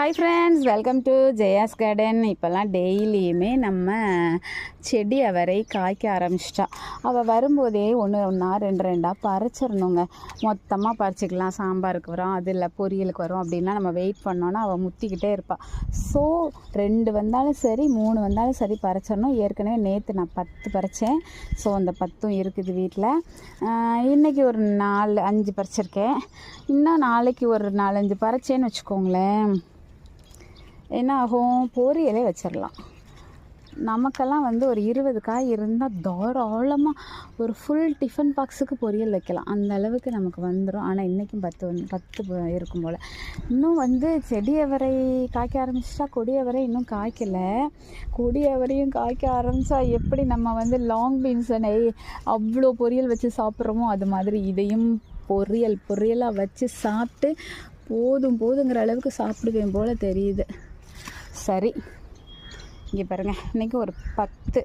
Hi friends welcome to Jaya's garden இப்போல்லாம் டெய்லியுமே நம்ம செடி அவரை காய்க்க ஆரம்பிச்சிட்டா. அவள் வரும்போதே ஒன்று ஒன்றா ரெண்டு ரெண்டாக பறிச்சிடணுங்க. மொத்தமாக பறிச்சிக்கலாம். சாம்பாருக்கு வரும் அது இல்லை பொரியலுக்கு வரும் அப்படின்லாம் நம்ம வெயிட் பண்ணோன்னா அவள் முத்திக்கிட்டே இருப்பாள் ஸோ ரெண்டு வந்தாலும் சரி மூணு வந்தாலும் சரி பறிச்சிடணும். ஏற்கனவே நேற்று நான் பத்து பறித்தேன் ஸோ அந்த பத்தும் இருக்குது வீட்டில் இன்றைக்கி ஒரு நாலு அஞ்சு பறிச்சிருக்கேன். இன்னும் நாளைக்கு ஒரு நாலஞ்சு பறிச்சேன்னு வச்சுக்கோங்களேன். என்ன ஆகும் பொரியலே வச்சிடலாம் நமக்கெல்லாம் வந்து ஒரு இருபது காய் இருந்தால் தாராளமாக ஒரு ஃபுல் டிஃபன் பாக்ஸுக்கு பொரியல் வைக்கலாம். அந்த அளவுக்கு நமக்கு வந்துடும் ஆனால் இன்றைக்கும் பத்து வந்து பத்து இருக்கும் போல். இன்னும் வந்து செடி அவரை காய்க்க ஆரம்பிச்சிட்டா கொடி அவரை இன்னும் காய்க்கலை. கொடி அவரையும் காய்க்க ஆரம்பித்தா எப்படி நம்ம வந்து லாங் பீன்ஸை நெய் அவ்வளோ பொரியல் வச்சு சாப்பிட்றோமோ அது மாதிரி இதையும் பொரியல் பொரியலாக வச்சு சாப்பிட்டு போதும் போதுங்கிற அளவுக்கு சாப்பிடுவேன் போல் தெரியுது. சரி. இங்கே பாருங்கள் இன்றைக்கி ஒரு பத்து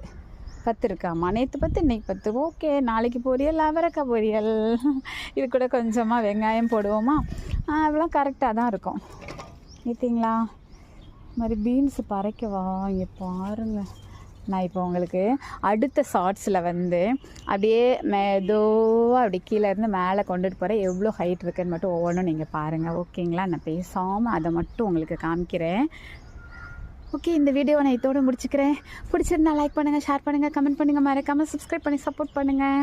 பத்து இருக்காம்மா. நேற்று பத்து இன்னைக்கு பத்து. ஓகே நாளைக்கு பொரியல் அவரக்காய் பொரியல். இது கூட கொஞ்சமாக வெங்காயம் போடுவோமா? அதெல்லாம் கரெக்டாக தான் இருக்கும். ஏற்றிங்களா இது மாதிரி பீன்ஸ் பறைக்கவா? இங்கே பாருங்க. நான் இப்போ உங்களுக்கு அடுத்த ஷார்ட்ஸில் வந்து அப்படியே மெதுவாக அப்படி கீழே இருந்து மேலே கொண்டுட்டு போகிறேன் எவ்வளோ ஹைட் இருக்குதுன்னு மட்டும் ஒவ்வொன்றும் நீங்கள் பாருங்கள் ஓகேங்களா? நான் பேசாமல் அதை மட்டும் உங்களுக்கு காமிக்கிறேன். ஓகே இந்த வீடியோவை நான் இதோட முடிச்சுக்கிறேன். பிடிச்சிருந்தா லைக் பண்ணுங்கள் ஷேர் பண்ணுங்கள் கமெண்ட் பண்ணுங்கள் மறக்காமல் சப்ஸ்கிரைப் பண்ணி சப்போர்ட் பண்ணுங்கள்